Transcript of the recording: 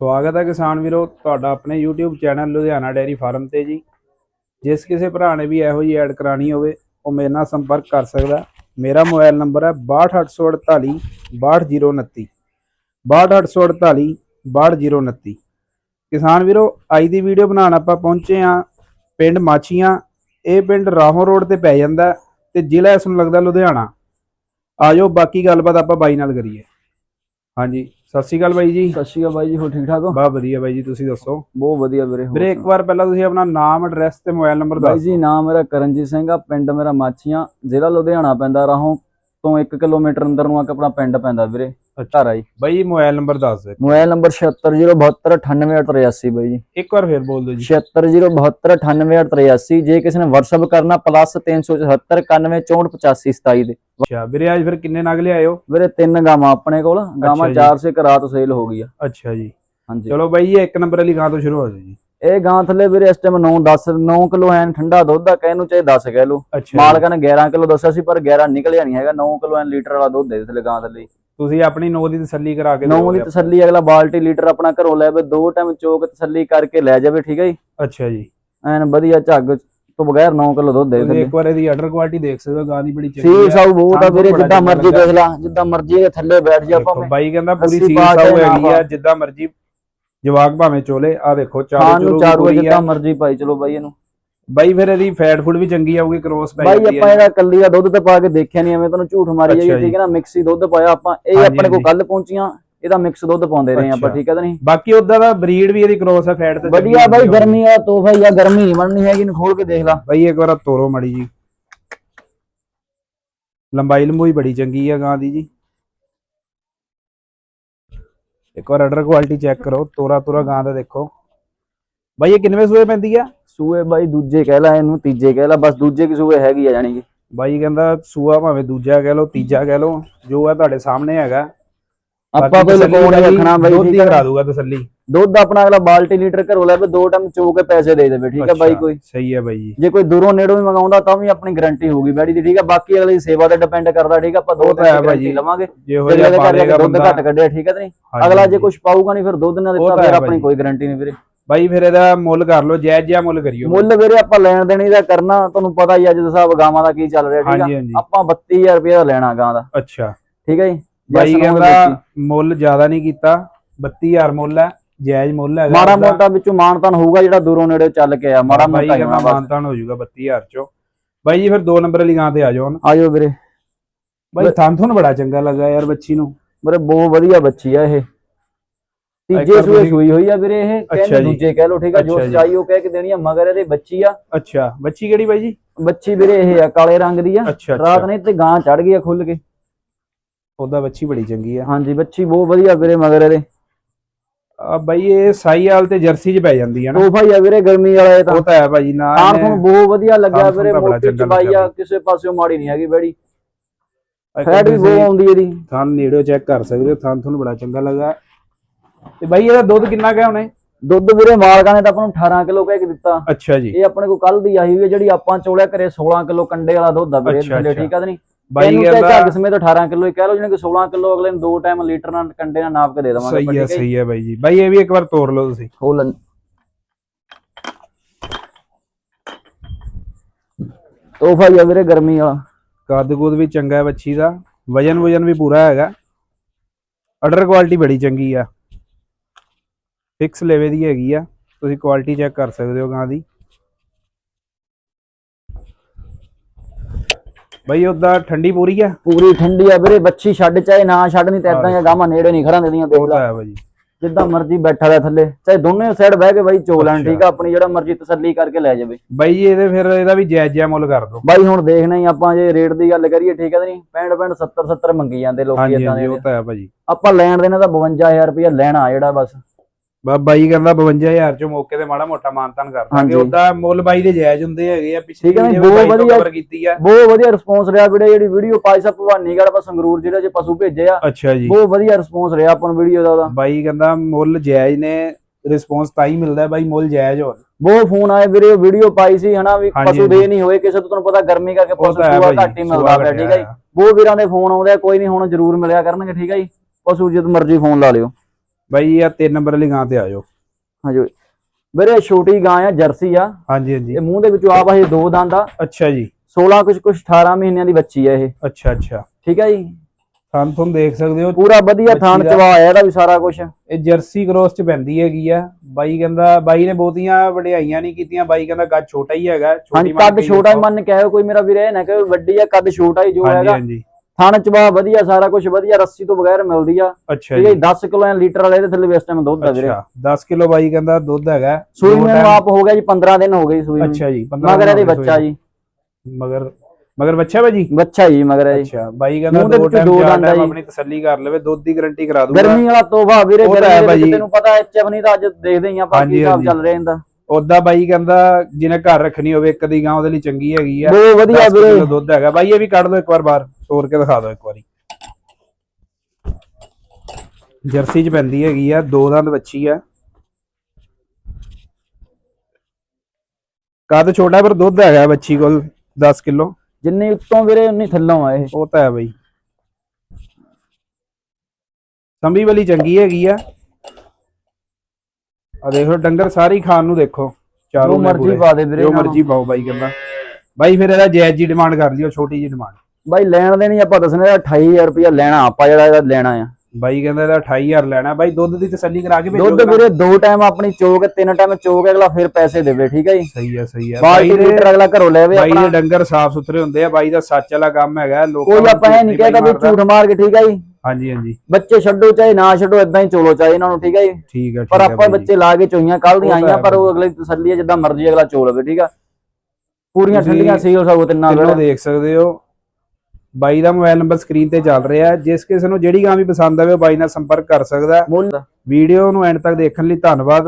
ਸਵਾਗਤ ਹੈ ਕਿਸਾਨ ਵੀਰੋ, ਤੁਹਾਡਾ ਆਪਣੇ YouTube channel Ludhiana dairy farm ਤੇ ਜੀ। ਜਿਸ ਕਿਸੇ ਭਰਾ ਨੇ ਵੀ ਇਹੋ ਜਿਹੀ ਐਡ ਕਰਾਣੀ ਹੋਵੇ, ਉਹ ਮੇਰੇ ਨਾਲ ਸੰਪਰਕ ਕਰ ਸਕਦਾ ਮੇਰਾ ਮੋਬਾਈਲ ਨੰਬਰ ਹੈ 62848 62029 62848 62029 ਕਿਸਾਨ ਵੀਰੋ, ਅੱਜ ਦੀ ਵੀਡੀਓ ਬਣਾਉਣ ਆਪਾਂ ਪਹੁੰਚੇ ਆ ਪਿੰਡ ਮਾਛੀਆਂ। ਇਹ ਪਿੰਡ ਰਾਹੋਂ ਰੋਡ ਤੇ ਪੈ ਜਾਂਦਾ ਤੇ ਜ਼ਿਲ੍ਹਾ ਇਸ ਨੂੰ ਲੱਗਦਾ ਲੁਧਿਆਣਾ। ਆਜੋ ਬਾਕੀ ਗੱਲਬਾਤ ਆਪਾਂ ਬਾਈ ਨਾਲ ਕਰੀਏ। ਹਾਂਜੀ। ਸਤਿ ਸ਼੍ਰੀ ਅਕਾਲ ਬਾਈ ਜੀ। ਸਤਿ ਸ਼੍ਰੀ ਅਕਾਲ ਬਾਈ ਜੀ ਹੋ ਠੀਕ ਠਾਕ ਹੋ? ਬਾ ਵਧੀਆ ਬਾਈ ਜੀ ਤੁਸੀਂ ਦੱਸੋ? ਬਹੁਤ ਵਧੀਆ ਵੀਰੇ ਵੀਰੇ ਇੱਕ ਵਾਰ ਪਹਿਲਾਂ ਤੁਸੀਂ ਆਪਣਾ ਨਾਮ ਐਡਰੈਸ ਤੇ ਮੋਬਾਈਲ ਨੰਬਰ ਬਾਈ ਦੱਸ ਜੀ ਨਾਮ ਮੇਰਾ ਕਰਨਜੀਤ ਸਿੰਘ ਆ ਪਿੰਡ ਮੇਰਾ ਮਾਛੀਆਂ ਜ਼ਿਲ੍ਹਾ ਲੁਧਿਆਣਾ ਪੈਂਦਾ ਰਾਹੋਂ। ਤੋਂ 1 ਕਿਲੋਮੀਟਰ ਅੰਦਰ ਨੂੰ ਆ ਕੇ ਆਪਣਾ ਪਿੰਡ ਪੈਂਦਾ ਵੀਰੇ ਧਾਰਾ ਜੀ। ਬਾਈ ਮੋਬਾਈਲ ਨੰਬਰ ਦੱਸ ਦਿਓ ਮੋਬਾਈਲ ਨੰਬਰ 7607288883 ਬਾਈ ਜੀ। ਇੱਕ ਵਾਰ ਫੇਰ ਬੋਲ ਦਿਓ ਜੀ। 7607288883 ਜੇ ਕਿਸੇ ਨੇ WhatsApp ਕਰਨਾ ਪਲੱਸ 374 91 64 85 27 ਦੇ। ਅੱਛਾ ਵੀਰੇ ਅੱਜ ਫਿਰ ਕਿੰਨੇ ਨਗ ਲਿਆਇਓ? ਵੀਰੇ ਤਿੰਨ ਗਾਵਾਂ ਆਪਣੇ ਕੋਲ ਗਾਵਾਂ। ਚਾਰ ਸੇ ਰਾਤ ਸੇਲ ਹੋ ਗਈ ਆ। ਅੱਛਾ ਜੀ। ਹਾਂਜੀ। ਚਲੋ ਬਾਈ ਜੀ ਇੱਕ ਨੰਬਰ ਵਾਲੀ ਗਾਂ ਤੋਂ ਸ਼ੁਰੂ ਹੋ ਜੀ। ਇਹ ਗਾਂ ਥੱਲੇ ਵੀਰੇ ਇਸ ਟਾਈਮ 9 10 9 ਕਿਲੋ ਐਨ ਠੰਡਾ ਦੁੱਧ ਆ ਕਹਿ ਨੂੰ ਚਾਹੇ 10 ਕਹਿ ਜੀ। ਮਾਲਕਾਂ ਨੇ 11 ਕਿਲੋ ਦੱਸਿਆ ਸੀ ਪਰ 11 ਨਿਕਲਿਆ ਨਹੀਂ ਹੈਗਾ 9 ਕਿਲੋ ਐਨ ਲੀਟਰ ਵਾਲਾ ਦੁੱਧ ਦੇ ਥੱਲੇ ਗਾਂ ਥੱਲੇ। ਤੁਸੀਂ ਆਪਣੀ ਨੋ ਦੀ ਤਸੱਲੀ ਕਰਾ ਕੇ ਨੌ ਦਿਓਗੇ ਦੀ ਤਸੱਲੀ ਅਗਲਾ ਬਾਲਟੀ ਲੀਟਰ ਆਪਣਾ ਘਰੋਂ ਲੈ ਵੇ ਦੋ ਟਾਈਮ ਚੋਕ ਤਸੱਲੀ ਕਰਕੇ ਲੈ ਜਾਵੇ ਠੀਕ ਹੈ ਜੀ? ਅੱਛਾ ਜੀ। ਐਨ ਵਧੀਆ ਝੱਗ ਤੋਂ ਬਗੈਰ 9 ਕਿਲੋ ਦੁੱਧ ਦੇ ਥੱਲੇ ਇੱਕ ਵਾਰ ਇਹਦੀ ਆਰਡਰ ਕੁਆਲਿਟੀ ਦੇਖ ਸਕਦੇ ਹੋ ਗਾਂ ਦੀ ਬੜੀ ਸੀ ਚੰਗੀ ਸਾਊ ਬਹੁਤ ਆ ਵੀਰੇ ਜਿੱਦਾਂ ਮਰਜ਼ੀ। ਦੇਖ ਲਾ ਜਿੱਦਾਂ ਮਰਜ਼ੀ ਇਹ ਥੱਲੇ ਬੈਠ ਜਾ ਭਾਵੇਂ ਬਾਈ ਕਹਿੰਦਾ ਪੂਰੀ ਪਾ ਸਾਊ ਹੈਗੀ ਆ। ਜਿੱਦਾਂ ਮਰਜ਼ੀ ਜਵਾਕ ਭਾਵੇਂ ਚੋਲੇ ਆ ਦੇਖੋ ਚਾਰੂ ਖਾਣ ਨੂੰ ਚੁਰੂ ਪੂਰੀ ਜਿੱਦਾਂ ਆ ਮਰਜ਼ੀ ਪਾਈ ਚਲੋ ਬਾਈ ਇਹਨੂੰ ਬਾਈ ਫਿਰ ਇਹਦੀ ਫੈਟ ਫੂਡ ਵੀ ਚੰਗੀ ਆਊਗੀ ਕ੍ਰੋਸ ਪੈ ਬਾਈ ਆਪਾਂ ਇਹਦਾ ਕੱਲੀ ਦਾ ਦੁੱਧ ਤੇ ਪਾ ਕੇ ਦੇਖਿਆ ਨਹੀਂ ਐਵੇਂ ਤੁਹਾਨੂੰ ਝੂਠ ਮਾਰੀ ਅੱਛਾ ਜਾਈਏ। ਠੀਕ ਹੈ ਨਾ ਮਿਕਸੀ ਦੁੱਧ ਪਾਇਆ ਆਪਾਂ ਇਹ ਹਾਂਜੀ, ਆਪਣੇ ਕੋਲ ਹਾਂਜੀ। ਕੱਲ ਪਹੁੰਚੀਆਂ ਇਹਦਾ ਮਿਕਸ ਦੁੱਧ ਪਾਉਂਦੇ ਰਹੇ ਆਪਾਂ ਅੱਛਾ। ਠੀਕ ਹੈ ਤਾਂ ਨਹੀਂ ਬਾਕੀ ਉਦਾਂ ਦਾ ਬਰੀਡ ਵੀ ਇਹਦੀ ਕ੍ਰੋਸ ਹੈ ਫੈਟ ਤੇ ਚੰਗੀ ਵਧੀਆ ਬਾਈ ਆ। ਗਰਮੀ ਆ ਤੋਹਫਾ ਜਾਂ ਗਰਮੀ ਨਹੀਂ ਬਣਨੀ ਹੈਗੀ ਇਹਨੂੰ ਖੋਲ ਕੇ ਦੇਖ ਲਾ ਬਾਈ ਇੱਕ ਵਾਰ ਤੋਰੋ ਮੜੀ ਜੀ ਲੰਬਾਈ ਲੰਬੂਈ ਬੜੀ ਚੰਗੀ ਆ ਗਾਂ ਦੀ ਜੀ ਇੱਕ ਵਾਰ ਆਰਡਰ ਕੁਆਲਿਟੀ ਚੈੱਕ ਕਰੋ ਤੋਰਾ ਤੋਰਾ ਗਾਂ ਦਾ ਦੇਖੋ। ਬਾਈ ਇਹ ਕਿੰਨਵੇਂ ਸੂਏ ਪੈਂਦੀ ਆ? ਸੂਏ ਬਾਈ ਦੂਜੇ ਕਹਿ ਲਾ ਇਹਨੂੰ ਤੀਜੇ ਕਹਿ ਲਾ ਬਸ ਦੂਜੇ ਕੀ ਸੂਏ ਹੈਗੀ ਆ ਜਾਣੀ ਕਿ। ਬਾਈ ਕਹਿੰਦਾ ਸੂਆ ਭਾਵੇਂ ਦੂਜਾ ਕਹਿ ਲਓ ਤੀਜਾ ਕਹਿ ਲਓ ਜੋ ਹੈ ਤੁਹਾਡੇ ਸਾਹਮਣੇ ਹੈਗਾ। ਆਪਾਂ ਕੋਈ ਲਕੋਣ ਨਹੀਂ ਰੱਖਣਾ ਬਾਈ ਠੀਕ ਕਰਾ ਦੂਗਾ ਤਸੱਲੀ। ਦੁੱਧ ਆਪਣਾ ਅਗਲਾ ਬਾਲਟੀ ਲੀਟਰ ਘਰੋਂ ਲੈ ਕੇ ਦੋ ਟਾਈਮ ਚੋ ਕੇ ਪੈਸੇ ਦੇ ਦੇਵੇ ਠੀਕ ਹੈ ਬਾਈ ਕੋਈ? ਸਹੀ ਹੈ ਬਾਈ ਜੀ। ਕੋਈ ਦੂਰੋਂ ਨੇੜੋਂ ਵੀ ਮੰਗਾਉਂਦਾ ਤਾਂ ਵੀ ਆਪਣੀ ਗਾਰੰਟੀ ਹੋਊਗੀ ਬੈੜੀ ਦੀ ਠੀਕ ਹੈ? ਬਾਕੀ ਅਗਲੀ ਸੇਵਾ ਤੇ ਡਿਪੈਂਡ ਕਰਦਾ ਠੀਕ ਹੈ? ਆਪਾਂ ਦੋ ਹੈ ਦੀ ਗਾਰੰਟੀ। ਲਵਾਂਗੇ। ਜੇ ਜਿਹਾ ਅਗਲੇ ਘਰ ਜਾ ਪਾਲੇਗਾ ਕੇ ਦੁੱਧ ਘੱਟ ਕੱਢਿਆ ਠੀਕ ਹੈ ਤੇ ਨਹੀਂ? ਅਗਲਾ ਜੇ। ਕੁਝ ਪਾਊਗਾ ਨਹੀਂ ਫਿਰ ਦੁੱਧ ਨਾ ਉਹ ਦਿੱਤਾ ਫਿਰ ਹੈ ਆਪਣੀ। ਕੋਈ ਗਾਰੰਟੀ ਨਹੀਂ ਵੀਰੇ। ਬਾਈ ਫਿਰ ਇਹਦਾ ਮੁੱਲ ਕਰ ਲਓ ਜਾਇਜ਼ ਜਿਹਾ ਮੁੱਲ ਕਰਿਓ ਮੁੱਲ ਵੀਰੇ ਆਪਾਂ ਲੈਣ ਦੇਣੀ ਦਾ ਕਰਨਾ ਤੁਹਾਨੂੰ ਪਤਾ ਹੀ ਆ ਜਦੋਂ ਹਿਸਾਬ ਗਾਵਾਂ ਦਾ ਕੀ ਚੱਲ ਰਿਹਾ ਠੀਕ ਆ? ਆਪਾਂ 32000 ਰੁਪਏ ਦਾ ਲੈਣਾ ਗਾਂ ਦਾ। ਅੱਛਾ। ਠੀਕ ਹੈ ਜੀ? ਬਾਈ ਕਹਿੰਦਾ ਮੁੱਲ ਜ਼ਿਆਦਾ ਨਹੀਂ ਕੀਤਾ 32000 ਮੁੱਲ ਹੈ। ਜਾਇਜ਼ ਮੁੱਲ ਹੈਗਾ ਮਾੜਾ ਉਹਦਾ। ਮੋਟਾ ਵਿੱਚੋਂ ਮਾਨਤਾਨ ਹੋਊਗਾ ਜਿਹੜਾ ਦੂਰੋਂ ਨੇੜੇ ਚੱਲ ਕੇ ਆ ਮਾੜਾ ਬਾਈ ਮੋਟਾ ਹੀ ਕਹਿੰਦਾ ਹੋਣਾ ਬਸ। ਮਾਨਤਾਨ ਹੋ ਜਾਊਗਾ 32000 ਚੋਂ। ਬਾਈ ਜੀ ਫਿਰ 2 ਨੰਬਰ ਵਾਲੀ ਗਾਂ ਤੇ ਆ ਜਾਓ ਹੁਣ। ਆਜੋ ਵੀਰੇ। ਬਾਈ ਥਾਂ ਤੁਹਾਨੂੰ ਬੜਾ ਚੰਗਾ ਲੱਗਾ ਯਾਰ ਬੱਚੀ ਨੂੰ। ਵੀਰੇ ਬਹੁਤ ਵਧੀਆ ਬੱਚੀ ਆ ਇਹ। ਤੀਜੇ ਸੂਏ ਤੁਸੀਂ- ਸੂਈ ਹੋਈ ਆ ਵੀਰੇ ਇਹ ਅੱਛਾ ਕਹਿੰਦੇ ਜੀ। ਦੂਜੇ ਕਹਿ ਲੋ ਠੀਕ ਆ ਜੋ ਅੱਛਾ ਜੀ। ਸਚਾਈ ਉਹ ਕਹਿ ਕੇ ਦੇਣੀ ਆ ਮਗਰ ਇਹਦੇ ਬੱਚੀ ਆ। ਅੱਛਾ ਬੱਚੀ ਕਿਹੜੀ ਬਾਈ ਜੀ? ਬੱਚੀ ਵੀਰੇ ਇਹ ਆ ਕਾਲੇ ਰੰਗ ਦੀ ਆ। ਅੱਛਾ ਰਾਤ ਅੱਛਾ ਨੇ ਤੇ ਗਾਂ ਚੜ ਗਈ ਆ ਖੁੱਲ ਕੇ। ਉਹਦਾ ਬੱਚੀ ਬੜੀ ਚੰਗੀ ਆ। ਹਾਂਜੀ ਬੱਚੀ ਬਹੁਤ ਵਧੀਆ ਵੀਰੇ ਮਗਰ ਇਹਦੇ। ਬਾਈ ਇਹ ਸਾਈਵਾਲ ਤੇ ਜਰਸੀ 'ਚ ਪੈ ਜਾਂਦੀ ਹੈ ਨਾ। ਤੋਹਫਾ ਹੀ ਆ ਵੀਰੇ ਗਰਮੀ ਵਾਲਾ ਇਹ ਤਾਂ। ਉਹ ਤਾਂ ਹੈ ਭਾਜੀ ਨਾ ਤੁਹਾਨੂੰ ਬਹੁਤ ਵਧੀਆ ਲੱਗਿਆ ਵੀਰੇ ਮੋਟੀ ਚੰਗਾ ਚਬਾਈ ਆ ਕਿਸੇ ਪਾਸਿਓਂ ਮਾੜੀ ਨਹੀਂ ਹੈਗੀ ਬੜੀ। ਫੈਟ ਵੀ ਬਹੁਤ ਆਉਂਦੀ ਇਹਦੀ। ਥਾਂ ਨੇੜਿਓ ਚੈੱਕ ਕਰ ਸਕਦੇ ਹੋ ਥਾਂ ਤੁਹਾਨੂੰ ਬੜਾ ਚੰਗਾ ਲੱਗਾ। ਤੇ ਬਾਈ ਇਹਦਾ ਦੁੱਧ ਕਿੰਨਾ ਹੈ ਹੁਣੇ? ਦੁੱਧ ਵੀਰੇ ਮਾਲਕਾਂ ਨੇ ਤਾਂ ਆਪਾਂ ਨੂੰ 18 ਕਿਲੋ ਕਹਿ ਕੇ ਦਿੱਤਾ। ਅੱਛਾ ਜੀ। ਇਹ ਆਪਣੇ ਕੋਲ ਕੱਲ ਦੀ ਆਈ ਹੋਈ ਹੈ ਜਿਹੜੀ ਆਪਾਂ ਚੋਲਿਆ ਕਰੇ 16 ਕਿਲੋ ਕੰਡੇ ਵਾਲਾ ਦੁੱਧ ਆ ਵੀਰੇ। ਠੀਕ ਆ ਤੇ ਨਹੀਂ? ਬਾਈ ਇਹਨੂੰ ਚਾਹੇ ਝੱਗ ਸਮੇਤ 18 ਕਿਲੋ ਹੀ ਕਹਿ ਲਓ ਜਿਹਨੇ ਕਿ 16 ਕਿਲੋ ਅਗਲੇ ਨੂੰ ਦੋ ਟਾਈਮ ਲੀਟਰ ਨਾਲ ਕੰਡੇ ਨਾਲ ਨਾਪ ਕੇ ਦੇ ਦੇਵਾਂਗੇ ਸਹੀ ਹੈ ਸਹੀ ਹੈ ਬਾਈ ਜੀ। ਬਾਈ ਇਹ ਵੀ ਇੱਕ ਵਾਰ ਤੋੜ ਲਓ ਤੁਸੀਂ। ਖੋਲਣ ਤੋਹਫਾ ਆ ਵੀਰੇ ਗਰਮੀ ਵਾਲਾ। ਕੱਦ ਕੁੱਦ ਵੀ ਚੰਗਾ ਹੈ ਬੱਚੀ ਦਾ। ਵਜਨ ਵਜਨ ਵੀ ਪੂਰਾ ਹੈਗਾ। ਆਰਡਰ ਕੁਆਲਿਟੀ ਬੜੀ ਚੰਗੀ ਆ। ਫਿਕਸ ਲੈਵੇ ਦੀ ਹੈਗੀ ਆ। ਤੁਸੀਂ ਕੁਆਲਿਟੀ ਚੈੱਕ ਕਰ ਸਕਦੇ ਹੋ ਗਾਂ ਦੀ। ਬਾਈ ਉਹਦਾ ਠੰਡੀ ਪੂਰੀ ਆ? ਪੂਰੀ ਠੰਡੀ ਆ ਵੀਰੇ ਬੱਚੀ ਛੱਡ ਚਾਹੇ ਨਾ ਛੱਡ ਨਹੀਂ ਤੇ ਇਦਾਂ ਹੀ ਗਾਵਾਂ ਨੇੜੇ ਨਹੀਂ ਖੜਾਂ ਦੇਦੀਆਂ ਦੇਖ ਉਹ ਲੈ। ਤਾਂ ਹੈ ਬਾਈ। ਜਿੱਦਾਂ ਮਰਜ਼ੀ ਬੈਠਾ ਰਿਹਾ ਥੱਲੇ ਚਾਹੇ ਦੋਨੇ ਸਾਈਡ ਬਹਿ ਕੇ ਬਾਈ ਚੋ ਲੈਣ ਠੀਕ ਆ ਆਪਣੀ ਜਿਹੜਾ ਮਰਜ਼ੀ ਤਸੱਲੀ ਕਰਕੇ ਲੈ ਜਾਵੇ। ਬਾਈ ਇਹਦੇ ਫਿਰ ਇਹਦਾ ਵੀ ਜਾਇਜ਼ ਜਿਹਾ ਮੁੱਲ ਕਰ ਦਿਓ। ਬਾਈ ਹੁਣ ਦੇਖਣਾ ਹੀ ਆਪਾਂ ਜੇ ਰੇਟ ਦੀ ਗੱਲ ਕਰੀਏ ਠੀਕ ਹੈ ਨਹੀਂ? 65 65 70 70 ਮੰਗੀ ਜਾਂਦੇ ਲੋਕੀ ਹਾਂਜੀ ਇਦਾਂ ਹਾਂਜੀ ਦੇ। ਉਹ ਤਾਂ ਹੈ ਭਾਜੀ। ਆਪਾਂ ਲੈਣ ਦੇਣਾ ਤਾਂ 52000 ਰੁਪਏ ਲੈਣਾ ਜਿਹੜਾ ਬਸ। ਬਾ ਬਾਈ ਕਹਿੰਦਾ 52000 ਚੋਂ ਮੌਕੇ ਤੇ ਮਾੜਾ ਮੋਟਾ ਮਾਨਤਾਨ ਕਰ ਦਾਂਗੇ ਹਾਂਜੀ। ਉਹਦਾ ਮੁੱਲ ਬਾਈ ਦੇ ਜਾਇਜ਼ ਹੁੰਦੇ ਹੈਗੇ ਆ ਪਿਛਲੀ ਠੀਕ ਹੈ ਨਾ, ਬਹੁਤ ਬਾਈ ਤੋਂ ਵਧੀਆ। cover ਕੀਤੀ ਆ ਬਹੁਤ ਵਧੀਆ ਰਿਸਪੌਂਸ ਰਿਹਾ ਵੀਡੀਓ ਜਿਹੜੀ ਵੀਡੀਓ ਪਾਈ ਸਾ ਭਵਾਨੀਗੜ੍ਹ ਆਪਾਂ ਸੰਗਰੂਰ ਜ਼ਿਲ੍ਹੇ 'ਚ ਪਸ਼ੂ ਭੇਜੇ ਆ ਅੱਛਾ ਜੀ ਬਹੁਤ ਵਧੀਆ ਰਿਸਪੌਂਸ ਰਿਹਾ ਆਪਾਂ ਨੂੰ ਵੀਡੀਓ ਦਾ ਉਹਦਾ ਬਾਈ ਕਹਿੰਦਾ ਮੁੱਲ ਜਾਇਜ਼ ਨੇ ਰਿਸਪੌਂਸ ਤਾਂ ਹੀ ਮਿਲਦਾ ਹੈ ਬਾਈ ਮੁੱਲ ਜਾਇਜ਼ ਹੋਣ ਬਹੁਤ ਫੋਨ ਆਏ ਵੀਰੇ ਵੀਡੀਓ ਪਾਈ ਸੀ ਹਨਾ ਵੀ ਹਾਂਜੀ, ਪਸ਼ੂ ਦੇ। ਨਹੀਂ ਹੋਏ ਕਿਸੇ ਤੋਂ ਤੁਹਾਨੂੰ ਪਤਾ ਗਰਮੀ ਕਰਕੇ ਉਹ ਪਸ਼ੂ ਤਾਂ ਹੈ ਸੂਆ ਭਾਈ, ਘੱਟ ਹੀ ਸੂਆ ਮਿਲਦਾ ਪਿਆ ਘਟਿਆ ਠੀਕ ਹੈ ਜੀ। ਬਹੁਤ ਵੀਰਾਂ ਦੇ ਫੋਨ ਆਉਂਦੇ ਆ ਕੋਈ ਨਹੀਂ ਹੁਣ ਜ਼ਰੂਰ ਮਿਲਿਆ ਕਰਨਗੇ ਠੀਕ ਹੈ ਜੀ ਪਸ਼ੂ ਜਦ ਮਰਜ਼ੀ ਫੋਨ ਲਾ ਲਿਓ ਬਾਈ ਇਹ 3 ਨੰਬਰ ਵਾਲੀ ਗਾਂ ਤੇ ਆਜੋ ਹਾਂਜੀ। ਵੀਰੇ ਛੋਟੀ ਗਾਂ ਆ ਜਰਸੀ ਆ। ਹਾਂਜੀ ਹਾਂਜੀ। ਇਹ ਮੂੰਹ ਦੇ ਵਿੱਚੋਂ ਆ ਇਹ ਦੋ ਦੰਦ ਆ। ਅੱਛਾ ਜੀ। 16 ਕੁਝ ਕੁਝ 18 ਮਹੀਨਿਆਂ ਦੀ ਬੱਚੀ ਆ ਇਹ। ਅੱਛਾ ਅੱਛਾ। ਠੀਕ ਹੈ ਜੀ? ਥਣ ਤੁਹਾਨੂੰ ਦੇਖ ਸਕਦੇ ਹੋ। ਪੂਰਾ ਵਧੀਆ ਦਾ- ਚਵਾ ਆਇਆ ਇਹਦਾ ਵੀ ਸਾਰਾ ਕੁਝ ਇਹ ਜਰਸੀ ਕ੍ਰੋਸ ਚ ਪੈਂਦੀ ਹੈਗੀ ਆ। ਬਾਈ ਕਹਿੰਦਾ ਬਾਈ ਨੇ ਬਹੁਤੀਆਂ ਵਡਿਆਈਆਂ ਨਹੀਂ ਕੀਤੀਆਂ। ਬਾਈ ਕਹਿੰਦਾ ਗੱਜ ਛੋਟਾ ਹੀ ਹੈਗਾ। ਹਾਂਜੀ ਮੰਨ ਕੱਦ ਛੋਟਾ ਹੀ। ਮੰਨ ਕੇ ਆਇਓ। ਕੋਈ ਮੇਰਾ ਵੀਰ ਨਾ ਕਿ ਵੱਡੀ ਆ ਕੱਦ ਛੋਟਾ ਹੀ ਜੋ ਹਾਂਜੀ ਹੈਗਾ। ਹਾਂਜੀ। ਥਾਣ ਚਵਾ ਵਧੀਆ ਸਾਰਾ ਕੁਝ ਵਧੀਆ ਰੱਸੀ ਤੋਂ ਬਗੈਰ ਮਿਲਦੀ ਆ। ਅੱਛਾ ਠੀਕ ਹੈ ਜੀ। 10 ਕਿਲੋ ਲੀਟਰ ਵਾਲੇ ਦੇ ਥੱਲੇ ਇਸ ਟਾਈਮ ਦੁੱਧ ਆ ਵੀਰੇ। ਅੱਛਾ 10 ਕਿਲੋ ਬਾਈ ਕਹਿੰਦਾ ਦੁੱਧ ਹੈਗਾ। ਸੂਈ ਦੋ ਮੈਨੂੰ time- ਆਪ ਹੋ ਗਿਆ ਜੀ 15 ਦਿਨ ਹੋ ਗਏ ਸੂਈ ਨੂੰ। ਅੱਛਾ ਜੀ 15 ਮਗਰ ਇਹਦੇ ਹੋ ਬੱਚਾ। ਜੀ। ਮਗਰ ਮਗਰ ਬੱਚਾ ਭਾਜੀ ਬੱਚਾ ਜੀ ਮਗਰ ਜੀ ਅੱਛਾ ਬਾਈ ਕਹਿੰਦਾ ਮੂੰਹ ਦੇ ਦੋ ਵਿੱਚੋਂ ਟਾਈਮ ਦੋ ਚਾਰ ਦੰਦ ਆ ਟਾਈਮ ਜੀ। ਆਪਣੀ ਤਸੱਲੀ ਕਰ ਲਵੇ ਦੁੱਧ ਦੀ ਗਾਰੰਟੀ ਕਰਾ ਦੂੰਗਾ। ਗਰਮੀ ਵਾਲਾ ਤੋਹਫਾ ਵੀਰੇ ਉਹ ਤਾਂ ਗਰਮੀ ਹੈ ਦੇ ਵਿੱਚ ਭਾਜੀ। ਤੈਨੂੰ ਪਤਾ ਐਚਐਫ ਨਹੀਂ ਤਾਂ ਅੱਜ ਦੇਖਦੇ ਹੀ ਆਪਾਂ ਕੀ ਹਾਂਜੀ, ਹਿਸਾਬ ਹਾਂਜੀ। ਚੱਲ ਰਿਹਾ ਇਹਦਾ। ਉਦਾਂ ਬਾਈ ਕਹਿੰਦਾ ਜਿਹਨੇ ਘਰ ਰੱਖਣੀ ਹੋਵੇ ਇੱਕ ਦੀ ਗਾਂ ਉਹਦੇ ਲਈ ਚੰਗੀ ਹੈਗੀ ਆ। ਬਹੁਤ ਵਧੀਆ 10 ਵੀਰੇ। ਦੁੱਧ ਹੈਗਾ। ਬਾਈ ਇਹ ਵੀ ਕੱਢ ਲਓ ਇੱਕ ਵਾਰ ਬਾਹਰ ਤੋੜ ਕੇ ਦਿਖਾ ਦਿਓ ਇੱਕ ਵਾਰੀ। ਜਰਸੀ ਚ ਪੈਂਦੀ ਹੈਗੀ ਆ ਦੋ ਦੰਦ ਵੱਛੀ ਆ। ਕੱਦ ਛੋਟਾ ਪਰ ਦੁੱਧ ਹੈਗਾ ਵੱਛੀ ਕੋਲ 10 ਕਿਲੋ। ਜਿੰਨੀ ਉੱਤੋਂ ਵੀਰੇ ਉਨੀ ਥੱਲੋਂ ਆ ਇਹ। ਉਹ ਤਾਂ ਹੈ ਬਾਈ। ਸੰਭੀ ਵਾਲੀ ਚੰਗੀ ਹੈਗੀ ਆ। ਆ ਦੇਖੋ ਡੰਗਰ ਸਾਰੀ ਖਾਣ ਨੂੰ ਦੇਖੋ ਚਾਰੋਂ ਜੋ ਮਰਜ਼ੀ ਪੂਰੇ। ਪਾ ਦੇ ਵੀਰੇ ਜੋ ਇਹਨਾਂ ਨੂੰ। ਮਰਜ਼ੀ ਪਾਓ ਬਾਈ ਕਹਿੰਦਾ ਬਾਈ ਫਿਰ ਇਹਦਾ ਜਾਇਜ਼ ਜੀ ਡਿਮਾਂਡ ਕਰ ਲਿਓ ਛੋਟੀ ਜੀ ਡਿਮਾਂਡ। ਬਾਈ ਲੈਣ ਦੇ ਨਹੀਂ ਆਪਾਂ ਦੱਸਣਾ ਇਹਦਾ 28000 ਰੁਪਇਆ ਲੈਣਾ ਆਪਾਂ ਜਿਹੜਾ ਇਹਦਾ ਲੈਣਾ ਆ। ਬਾਈ ਕਹਿੰਦਾ ਇਹਦਾ 28000 ਲੈਣਾ ਬਾਈ ਦੁੱਧ ਦੀ ਤਸੱਲੀ ਕਰਾ ਕੇ ਭੇਜੋ ਦੁੱਧ ਵੀਰੇ ਦੋ ਟਾਈਮ ਆਪਣੀ ਚੋਕ ਤਿੰਨ ਟਾਈਮ ਚੋਕ ਅਗਲਾ ਫਿਰ ਪੈਸੇ ਦੇਵੇ ਠੀਕ ਹੈ ਜੀ? ਸਹੀ ਆ ਸਹੀ ਆ। ਬਾਈ ਬਾਲਟੀ ਦੇ ਲੀਟਰ ਅਗਲਾ ਘਰੋਂ ਲੈਵੇ ਬਾਈ ਆਪਣਾ। ਦੇ ਡੰਗਰ ਸਾਫ਼ ਸੁਥਰੇ ਹੁੰਦੇ ਆ ਬਾਈ ਦਾ ਸੱਚ ਵਾਲਾ ਕੰਮ ਹੈਗਾ ਲੋਕਾਂ ਕੋਈ ਨੂੰ ਆਪਾਂ ਇਹ ਝੂਠ ਨਹੀਂ ਕਹਿੰਦਾ ਵੀ ਮਾਰਦਾ। ਝੂਠ ਮਾਰ ਕੇ ਠੀਕ ਹੈ ਜੀ? ਹਾਂਜੀ ਹਾਂਜੀ। ਬੱਚੇ ਛੱਡੋ ਚਾਹੇ ਨਾ ਛੱਡੋ ਇਦਾਂ ਹੀ ਚੋਲੋ ਚਾਹੇ ਇਹਨਾਂ ਨੂੰ ਠੀਕ ਹੈ ਜੀ? ਠੀਕ ਆ ਪਰ ਆਪਾਂ। ਬੱਚੇ ਲਾ ਕੇ ਚੋਈਆਂ ਕੱਲ ਦੀਆਂ ਆਈਆਂ ਹੈ ਪਰ ਉਹ। ਅਗਲੇ ਤਸੱਲੀ ਹੈ ਜਿੱਦਾਂ ਮਰਜ਼ੀ ਅਗਲਾ ਚੋ ਲਵੇ ਠੀਕ ਆ? ਪੂਰੀਆਂ ਠੰਡੀਆਂ ਸੀਲ ਸਭ ਤਿੰਨਾਂ ਵੇਲੇ। ਦੇਖ ਸਕਦੇ ਹੋ। ਬਾਈ ਦਾ ਮੋਬਾਈਲ ਨੰਬਰ ਸਕਰੀਨ ਤੇ ਚੱਲ ਰਿਹਾ ਹੈ। ਜਿਸ ਕਿਸੇ ਨੂੰ ਜਿਹੜੀ ਗਾਂ ਵੀ ਪਸੰਦ ਆਵੇ ਉਹ ਬਾਈ ਨਾਲ ਸੰਪਰਕ ਕਰ ਸਕਦਾ ਹੈ। ਵੀਡੀਓ ਨੂੰ ਐਂਡ ਤੱਕ ਦੇਖਣ ਲਈ ਧੰਨਵਾਦ।